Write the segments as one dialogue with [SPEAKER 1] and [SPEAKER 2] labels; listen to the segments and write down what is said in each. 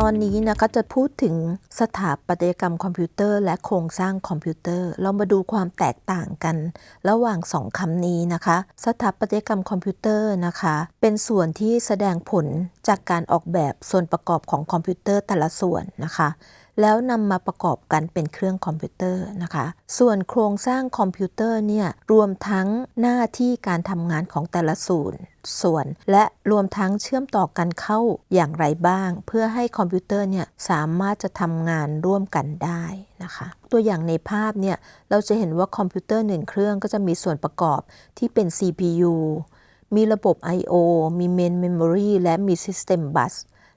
[SPEAKER 1] ตอนนี้นะก็จะพูดถึงสถาปัตยกรรมคอมพิวเตอร์ และโครงสร้างคอมพิวเตอร์ เรามาดูความแตกต่างกัน ระหว่างสองคำนี้นะคะ สถาปัตยกรรมคอมพิวเตอร์นะคะ เป็นส่วนที่แสดงผลจากการออกแบบส่วนประกอบของคอมพิวเตอร์แต่ละส่วนนะคะแล้วนำมาประกอบกันเป็นเครื่องคอมพิวเตอร์นะคะ ส่วนโครงสร้างคอมพิวเตอร์เนี่ยรวมทั้งหน้าที่การทำงานของแต่ละส่วน ส่วน และรวมทั้งเชื่อมต่อกันเข้าอย่างไรบ้าง เพื่อให้คอมพิวเตอร์เนี่ยสามารถจะทำงานร่วมกันได้นะคะตัวอย่างในภาพเนี่ยเราจะเห็นว่าคอมพิวเตอร์หนึ่งเครื่องก็จะมีส่วนประกอบที่เป็น CPU มีระบบ I/O มี Main Memory และมี System Bus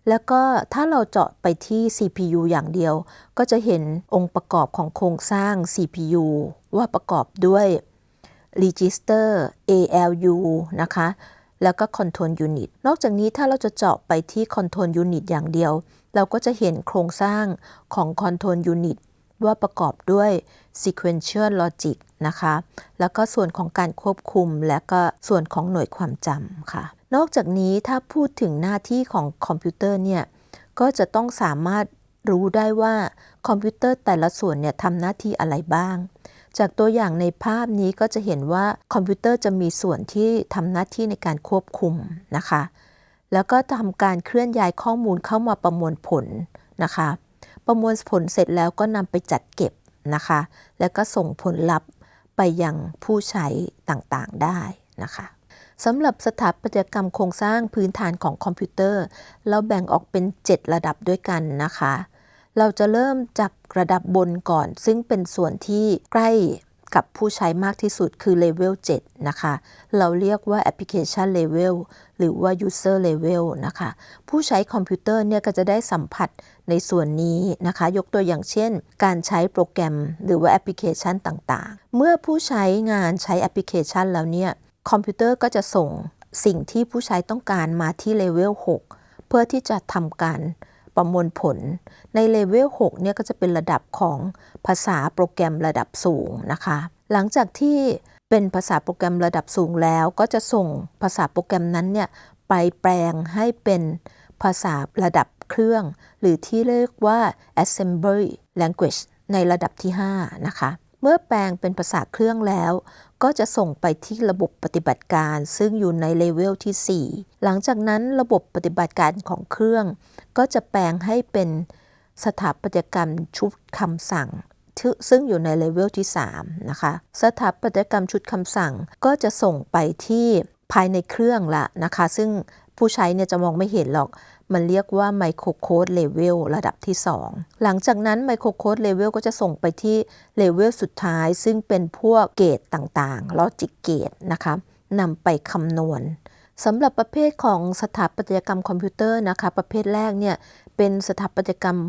[SPEAKER 1] แล้วก็ถ้าเราเจาะไปที่ CPU อย่างเดียว ก็จะเห็นองค์ประกอบของโครงสร้าง CPU ว่าประกอบด้วย Register ALU นะคะ แล้วก็ Control Unit นอกจากนี้ถ้าเราจะเจาะไปที่ Control Unit อย่างเดียว เราก็จะเห็นโครงสร้างของ Control Unit ว่าประกอบด้วย Sequential Logic นะคะ แล้วก็ส่วนของการควบคุมและก็ส่วนของหน่วยความจำค่ะ นอกจากนี้ถ้าพูดถึงหน้าที่ของคอมพิวเตอร์เนี่ย ก็จะต้องสามารถรู้ได้ว่าคอมพิวเตอร์แต่ละส่วนเนี่ยทำหน้าที่อะไรบ้าง จากตัวอย่างในภาพนี้ก็จะเห็นว่าคอมพิวเตอร์จะมีส่วนที่ทำหน้าที่ในการควบคุมนะคะ แล้วก็ทำการเคลื่อนย้ายข้อมูลเข้ามาประมวลผลนะคะ ประมวลผลเสร็จแล้วก็นำไปจัดเก็บนะคะ แล้วก็ส่งผลลัพธ์ไปยังผู้ใช้ต่างๆได้นะคะสำหรับสถาปัตยกรรมโครงสร้างพื้นฐานของคอมพิวเตอร์ เราแบ่งออกเป็น 7 ระดับด้วยกันนะคะ เราจะเริ่มจากระดับบนก่อน ซึ่งเป็นส่วนที่ใกล้กับผู้ใช้มากที่สุดคือเลเวล7นะคะ เราเรียกว่า Application Level หรือว่า User Level นะคะ ผู้ใช้คอมพิวเตอร์เนี่ยก็จะได้สัมผัสในส่วนนี้นะคะ ยกตัวอย่างเช่น การใช้โปรแกรมหรือว่าแอปพลิเคชันต่างๆ เมื่อผู้ใช้งานใช้แอปพลิเคชันแล้วเนี่ย คอมพิวเตอร์ก็จะส่งสิ่งที่ผู้ใช้ต้องการมาที่เลเวล6เพื่อที่จะทำการ ประมวลผล ในเลเวล6เนี่ยก็จะเป็นระดับของภาษาโปรแกรมระดับสูงนะคะ หลังจากที่เป็นภาษาโปรแกรมระดับสูงแล้ว ก็จะส่งภาษาโปรแกรมนั้นเนี่ยไปแปลงให้เป็นภาษาระดับเครื่อง หรือที่เรียกว่า assembly language ในระดับที่ 5 นะคะ เมื่อแปลงเป็นภาษาเครื่องแล้ว ก็จะส่งไปที่ระบบปฏิบัติการ ซึ่งอยู่ในเลเวลที่ 4 หลังจากนั้นระบบปฏิบัติการของเครื่อง ก็จะแปลงให้เป็นสถาปัตยกรรมชุดคำสั่ง ซึ่งอยู่ในเลเวลที่ 3 นะคะ สถาปัตยกรรมชุดคำสั่งก็จะส่งไปที่ภายในเครื่องละนะคะ ซึ่งผู้ใช้เนี่ยจะมองไม่เห็นหรอก มันเรียกว่าไมโครโคดเลเวลระดับที่ 2 หลังจากนั้นไมโครโคดเลเวลก็จะส่งไปที่เลเวลสุดท้าย ซึ่งเป็นพวกเกตต่างๆลอจิกเกตนะคะนำไปคำนวณสำหรับประเภทของสถาปัตยกรรมคอมพิวเตอร์นะคะ ประเภทแรกเนี่ยเป็นสถาปัตยกรรม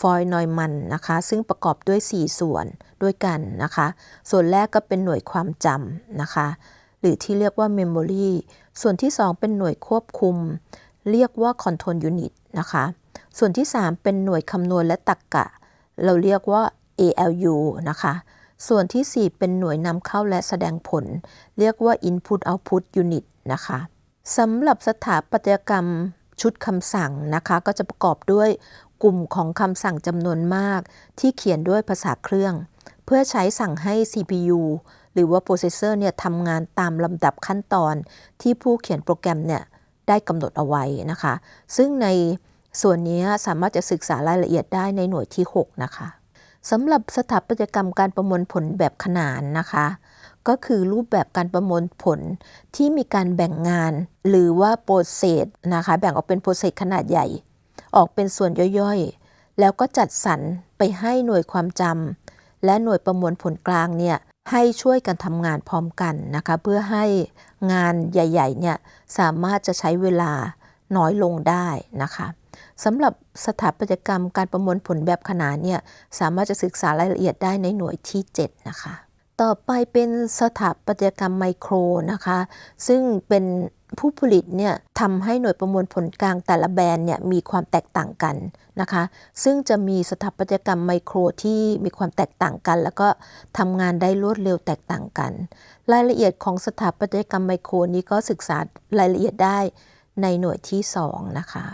[SPEAKER 1] ฟอยนอยมันนะคะ ซึ่งประกอบด้วย 4 ส่วนด้วยกันนะคะ ส่วนแรกก็เป็นหน่วยความจำนะคะ หรือที่เรียกว่า Memory ส่วนที่ 2 เป็นหน่วยควบคุม เรียกว่า Control Unit นะคะ ส่วนที่ 3 เป็นหน่วยคำนวณและตรรกกะ เราเรียกว่า ALU นะคะ ส่วนที่ 4 เป็นหน่วยนำเข้าและแสดงผล เรียกว่า Input Output Unit นะคะสำหรับสถาปัตยกรรมชุดคำสั่งนะคะ ก็จะประกอบด้วยกลุ่มของคำสั่งจำนวนมาก ที่เขียนด้วยภาษาเครื่อง เพื่อใช้สั่งให้ CPU หรือว่าโปรเซสเซอร์เนี่ยทำงานตามลำดับขั้นตอนที่ผู้เขียนโปรแกรมเนี่ย ได้กำหนดเอาไว้นะคะ ซึ่งในส่วนนี้สามารถจะศึกษารายละเอียดได้ในหน่วยที่ 6 นะคะสำหรับสถาปัตยกรรมการประมวลผลแบบขนานนะคะ ก็คือรูปแบบการประมวลผลที่มีการแบ่งงาน หรือว่าโปรเซสนะคะ แบ่งออกเป็นโปรเซสขนาดใหญ่ ออกเป็นส่วนย่อยๆ แล้วก็จัดสรรไปให้หน่วยความจำและหน่วยประมวลผลกลางเนี่ย ให้ช่วยกันทำงานพร้อมกันนะคะเพื่อให้งานใหญ่ๆเนี่ยสามารถจะใช้เวลาน้อยลงได้นะคะสำหรับสถาปัตยกรรมการประมวลผลแบบขนานเนี่ยสามารถจะศึกษารายละเอียดได้ในหน่วยที่ 7 นะคะ ต่อไปเป็นสถาปัตยกรรมไมโครนะคะ ซึ่งเป็นผู้ผลิตเนี่ยทำให้หน่วยประมวลผลกลางแต่ละแบรนด์เนี่ยมีความแตกต่างกันนะคะ ซึ่งจะมีสถาปัตยกรรมไมโครที่มีความแตกต่างกัน แล้วก็ทำงานได้รวดเร็วแตกต่างกัน รายละเอียดของสถาปัตยกรรมไมโครนี้ก็ศึกษารายละเอียดได้ในหน่วยที่ 2 นะคะ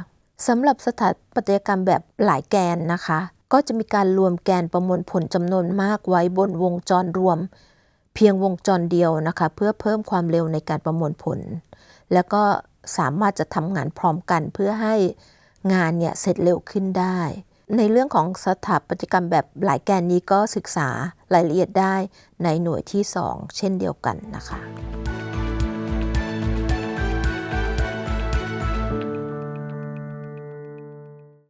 [SPEAKER 1] สำหรับสถาปัตยกรรมแบบหลายแกนนะคะ ก็จะมีการรวมแกนประมวลผลจำนวนมากไว้บนวงจรรวม เพียงวงจรเดียวนะคะ เพื่อเพิ่มความเร็วในการประมวลผล แล้วก็สามารถจะทำงานพร้อมกันเพื่อให้งานเนี่ยเสร็จเร็วขึ้นได้ ในเรื่องของสถาปัตยกรรมแบบหลายแกนนี้ก็ศึกษารายละเอียดได้ในหน่วยที่ 2 เช่นเดียวกันนะคะ